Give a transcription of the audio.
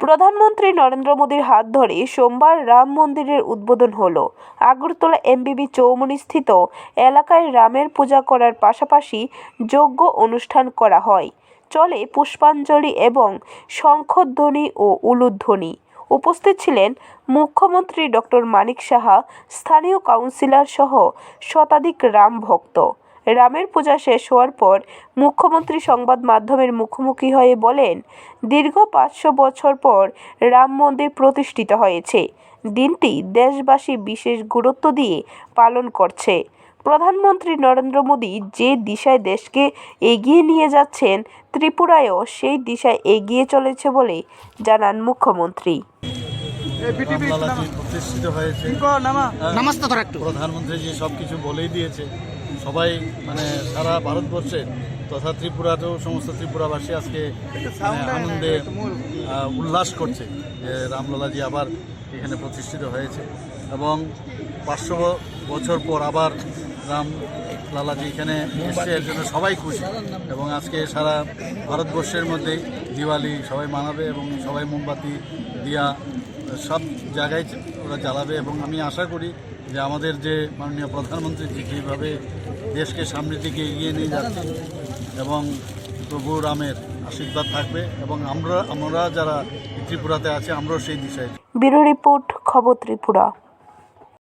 প্রধানমন্ত্রী নরেন্দ্র মোদীর হাত ধরে সোমবার রাম মন্দিরের উদ্বোধন হলো। আগরতলা এমবিবি চৌমুহনীস্থিত এলাকায় রামের পূজা করার পাশাপাশি যজ্ঞ অনুষ্ঠান করা হয়। চলে পুষ্পাঞ্জলি এবং শঙ্খধ্বনি ও উলুধ্বনি। উপস্থিত ছিলেন মুখ্যমন্ত্রী ডক্টর মানিক সাহা, স্থানীয় কাউন্সিলর সহ শতাধিক রাম ভক্ত। রামের পূজা শেষ হওয়ার পর মুখ্যমন্ত্রী সংবাদ মাধ্যমের মুখোমুখি হয়ে বলেন, দীর্ঘ পাঁচশো বছর পর রাম মন্দির প্রতিষ্ঠিত হয়েছে। দিনটি দেশবাসী বিশেষ গুরুত্ব দিয়ে পালন করছে। প্রধানমন্ত্রী নরেন্দ্র মোদী যে দিশায় দেশকে এগিয়ে নিয়ে যাচ্ছেন, ত্রিপুরায়ও সেই দিশায় এগিয়ে চলেছে বলে জানান মুখ্যমন্ত্রী। প্রতিষ্ঠিত হয়েছে। হ্যাঁ, নামাজটা ধর একটু। প্রধানমন্ত্রীজি সব কিছু বলেই দিয়েছে। সবাই মানে সারা ভারতবর্ষে তথা ত্রিপুরাতেও সমস্ত ত্রিপুরাবাসী আজকে মানে আনন্দে উল্লাস করছে যে রামলালাজি আবার এখানে প্রতিষ্ঠিত হয়েছে। এবং পাঁচশো বছর পর আবার রাম লালাজি এখানে এসছে, এর জন্য সবাই খুশি। এবং আজকে সারা ভারতবর্ষের মধ্যে দিওয়ালি সবাই মানাবে এবং সবাই মোমবাতি, দিয়া, সব জায়গায় ওরা জ্বালাবে। এবং আমি আশা করি যে আমাদের যে মাননীয় প্রধানমন্ত্রী জি যেভাবে দেশকে সামনের দিকে এগিয়ে নিয়ে যাচ্ছে। এবং প্রভু রামের আশীর্বাদ থাকবে। এবং আমরা আমরা যারা ত্রিপুরাতে আছে, আমরাও সেই দিশায়। ব্যুরো রিপোর্ট, খবর ত্রিপুরা।